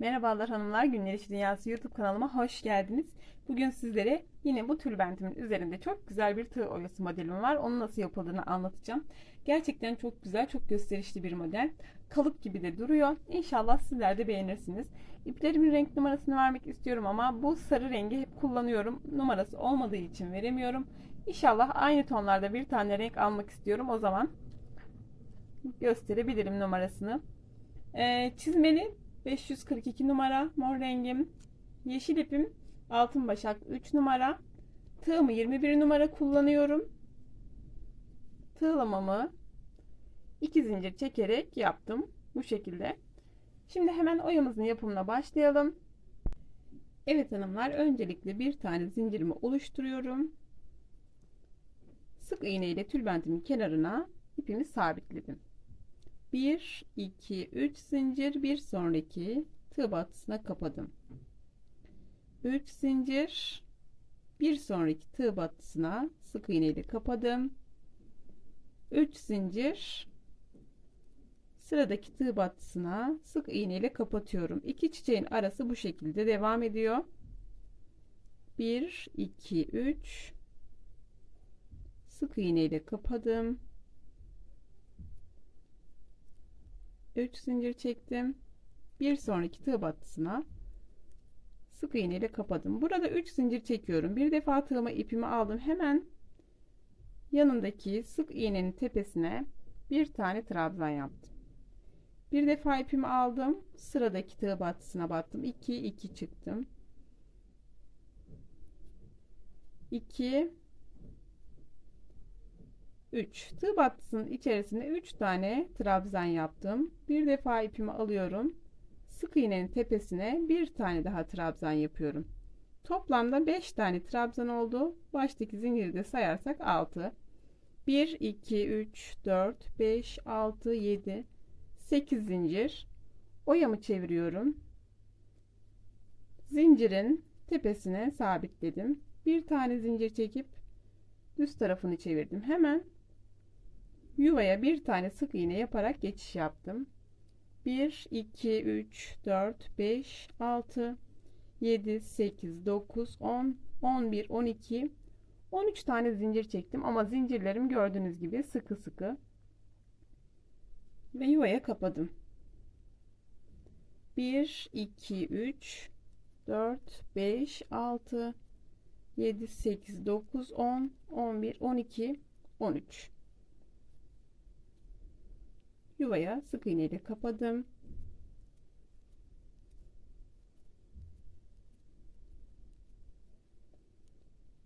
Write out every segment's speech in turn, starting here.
Merhabalar hanımlar, Günler İşi Dünyası YouTube kanalıma hoş geldiniz. Bugün sizlere yine bu tülbentimin üzerinde çok güzel bir tığ oyası modelim var. Onun nasıl yapıldığını anlatacağım. Gerçekten çok güzel, çok gösterişli bir model. Kalıp gibi de duruyor. İnşallah sizler de beğenirsiniz. İplerimin renk numarasını vermek istiyorum ama bu sarı rengi hep kullanıyorum. Numarası olmadığı için veremiyorum. İnşallah aynı tonlarda bir tane renk almak istiyorum. O zaman gösterebilirim numarasını. Ee, çizmeli 542 numara mor rengim. Yeşil ipim altın başak 3 numara. Tığımı 21 numara kullanıyorum. Tığlamamı 2 zincir çekerek yaptım. Bu şekilde. Şimdi hemen oyamızın yapımına başlayalım. Evet hanımlar öncelikle bir tane zincirimi oluşturuyorum. Sık iğne ile tülbentimin kenarına ipimi sabitledim. 1 2 3 zincir bir sonraki tığ battısına kapadım. 3 zincir bir sonraki tığ battısına sık iğne ile kapadım. 3 zincir sıradaki tığ battısına sık iğne ile kapatıyorum. İki çiçeğin arası bu şekilde devam ediyor. 1 2 3 sık iğne ile kapadım 3 zincir çektim. Bir sonraki tığ battısına sık iğne ile kapadım. Burada 3 zincir çekiyorum. Bir defa tığıma ipimi aldım. Hemen yanındaki sık iğnenin tepesine bir tane trabzan yaptım. Bir defa ipimi aldım. Sıradaki tığ battısına battım. 2 2 çıktım. 2 3 tığ battısının içerisine 3 tane trabzan yaptım. Bir defa ipimi alıyorum. Sık iğnenin tepesine bir tane daha trabzan yapıyorum. Toplamda 5 tane trabzan oldu. Baştaki zinciri de sayarsak 6. 1 2 3 4 5 6 7 8 zincir. Oyamı çeviriyorum. Zincirin tepesine sabitledim. Bir tane zincir çekip düz tarafını çevirdim. Hemen yuvaya bir tane sık iğne yaparak geçiş yaptım. 1 2 3 4 5 6 7 8 9 10 11 12 13 tane zincir çektim ama zincirlerim gördüğünüz gibi sıkı sıkı. Ve yuvaya kapadım. 1 2 3 4 5 6 7 8 9 10 11 12 13 yuvaya sık iğne ile kapadım.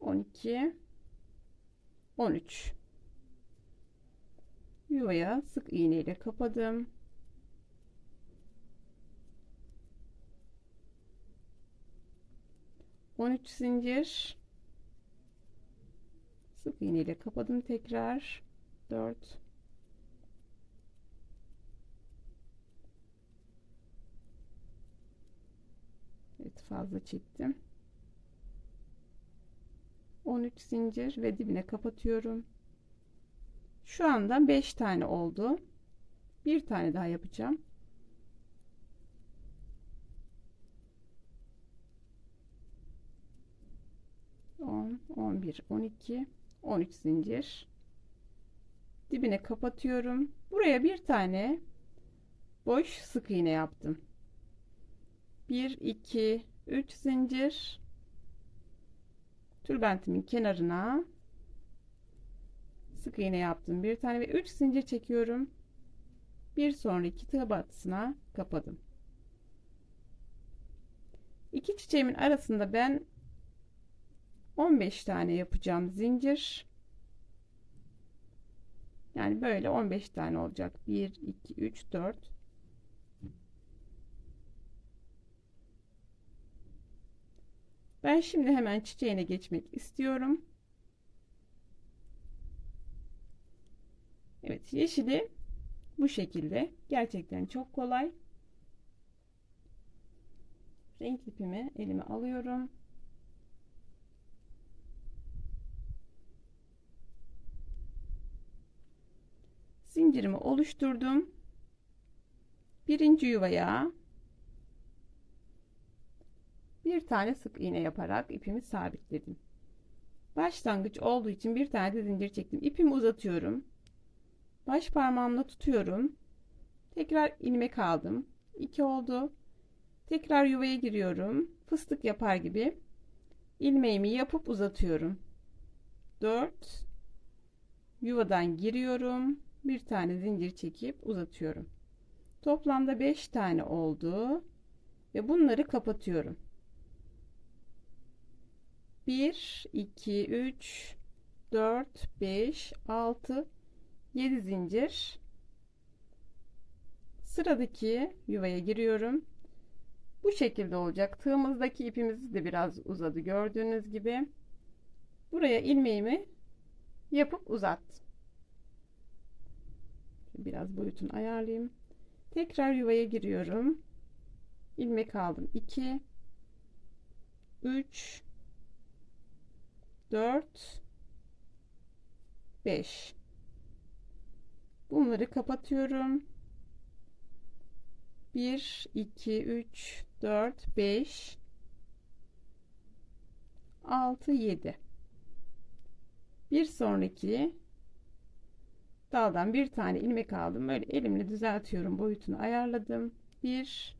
On iki, on üç. Yuvaya sık iğne ile kapadım. On üç zincir. Sık iğne ile kapadım tekrar. Dört. Evet fazla çektim. 13 zincir ve dibine kapatıyorum. Şu anda 5 tane oldu. Bir tane daha yapacağım. On, on bir, on iki, on üç zincir. Dibine kapatıyorum. Buraya bir tane boş sık iğne yaptım. 1 2 3 zincir. Tülbentimin kenarına sık iğne yaptım bir tane ve 3 zincir çekiyorum. Bir sonraki tığ battısına kapadım. İki çiçeğimin arasında ben 15 tane yapacağım zincir. Yani böyle 15 tane olacak. 1 2 3 4 Ben şimdi hemen çiçeğine geçmek istiyorum. Evet yeşili bu şekilde. Gerçekten çok kolay. Renk ipimi elime alıyorum. Zincirimi oluşturdum. Birinci yuvaya bir tane sık iğne yaparak ipimi sabitledim. Başlangıç olduğu için bir tane de zincir çektim. İpimi uzatıyorum. Baş parmağımla tutuyorum. Tekrar ilmek aldım. 2 oldu. Tekrar yuvaya giriyorum. Fıstık yapar gibi ilmeğimi yapıp uzatıyorum. 4 yuvadan giriyorum. Bir tane zincir çekip uzatıyorum. Toplamda 5 tane oldu ve bunları kapatıyorum. 1 2 3 4 5 6 7 zincir. Sıradaki yuvaya giriyorum. Bu şekilde olacak. Tığımızdaki ipimiz de biraz uzadı gördüğünüz gibi. Buraya ilmeğimi yapıp uzattım. Biraz boyutunu ayarlayayım. Tekrar yuvaya giriyorum. İlmek aldım. 2 3 4 5 bunları kapatıyorum. 1 2 3 4 5 6 7 bir sonraki daldan bir tane ilmek aldım. Böyle elimle düzeltiyorum. Boyutunu ayarladım. 1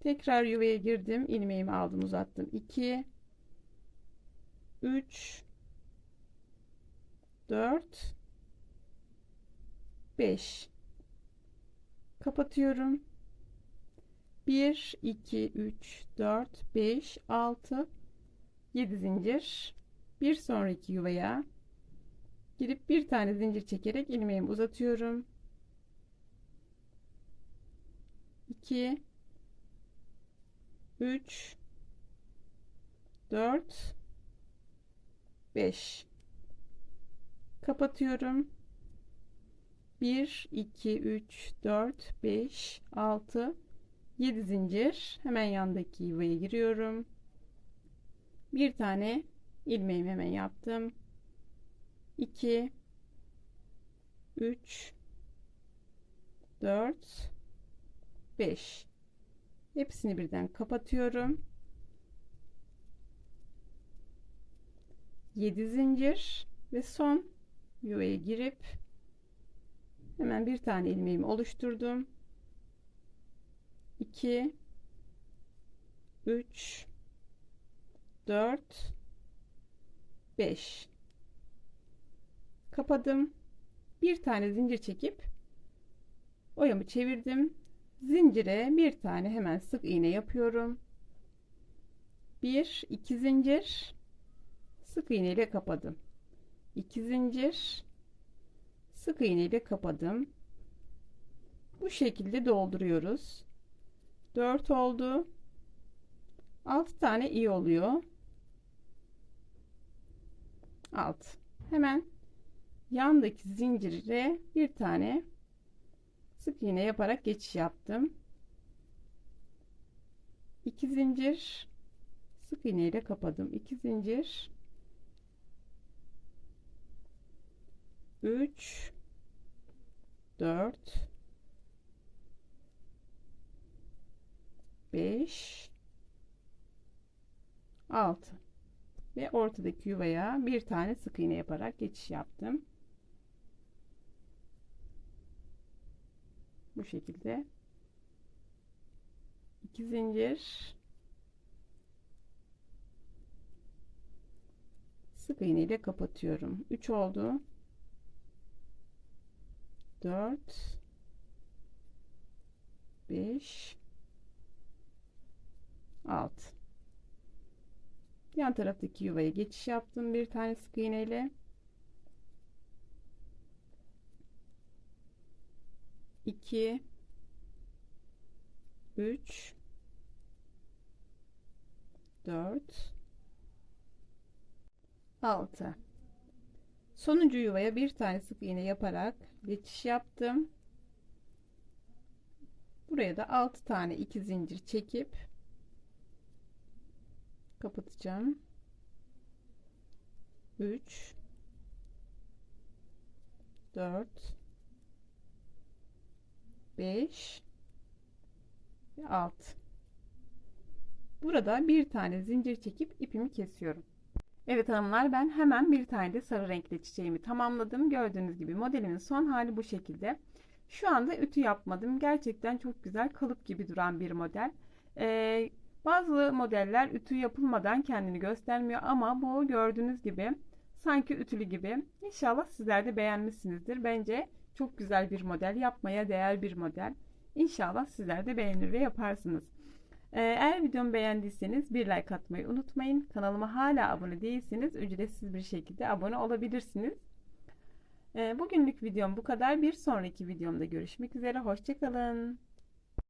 tekrar yuvaya girdim. İlmeğimi aldım uzattım. 2 3 4 5 kapatıyorum. 1 2 3 4 5 6 7 zincir. Bir sonraki yuvaya girip bir tane zincir çekerek ilmeğimi uzatıyorum. 2 3 4 5 kapatıyorum. 1 2 3 4 5 6 7 zincir. Hemen yandaki yuvaya giriyorum. Bir tane ilmeğimi hemen yaptım. 2 3 4 5 hepsini birden kapatıyorum 7 zincir ve son yuvaya girip hemen bir tane ilmeğimi oluşturdum. 2 3 4 5 kapadım. Bir tane zincir çekip oyamı çevirdim. Zincire bir tane hemen sık iğne yapıyorum. 1 2 zincir sık iğne ile kapadım. 2 zincir. Sık iğne ile kapadım. Bu şekilde dolduruyoruz. 4 oldu. 6 tane iyi oluyor. 6 hemen yandaki zincire bir tane sık iğne yaparak geçiş yaptım. 2 zincir. Sık iğne ile kapadım. 2 zincir 3 4 5 6 ve ortadaki yuvaya bir tane sık iğne yaparak geçiş yaptım. Bu şekilde iki zincir sık iğne ile kapatıyorum. 3 oldu. 4 5 6 yan taraftaki yuvaya geçiş yaptım bir tane sık iğne ile iki üç dört altı sonuncu yuvaya bir tane sık iğne yaparak geçiş yaptım. Buraya da 6 tane iki zincir çekip kapatacağım. 3 4 5 ve 6 Burada bir tane zincir çekip ipimi kesiyorum. Evet hanımlar ben hemen bir tane de sarı renkli çiçeğimi tamamladım. Gördüğünüz gibi modelimin son hali bu şekilde. Şu anda ütü yapmadım. Gerçekten çok güzel kalıp gibi duran bir model. Ee, bazı modeller ütü yapılmadan kendini göstermiyor ama bu gördüğünüz gibi sanki ütülü gibi. İnşallah sizler de beğenmişsinizdir. Bence çok güzel bir model. Yapmaya değer bir model. İnşallah sizler de beğenir ve yaparsınız. Ee, Eğer videomu beğendiyseniz bir like atmayı unutmayın. Kanalıma hala abone değilseniz ücretsiz bir şekilde abone olabilirsiniz. Ee, Bugünlük videom bu kadar. Bir sonraki videomda görüşmek üzere. Hoşçakalın.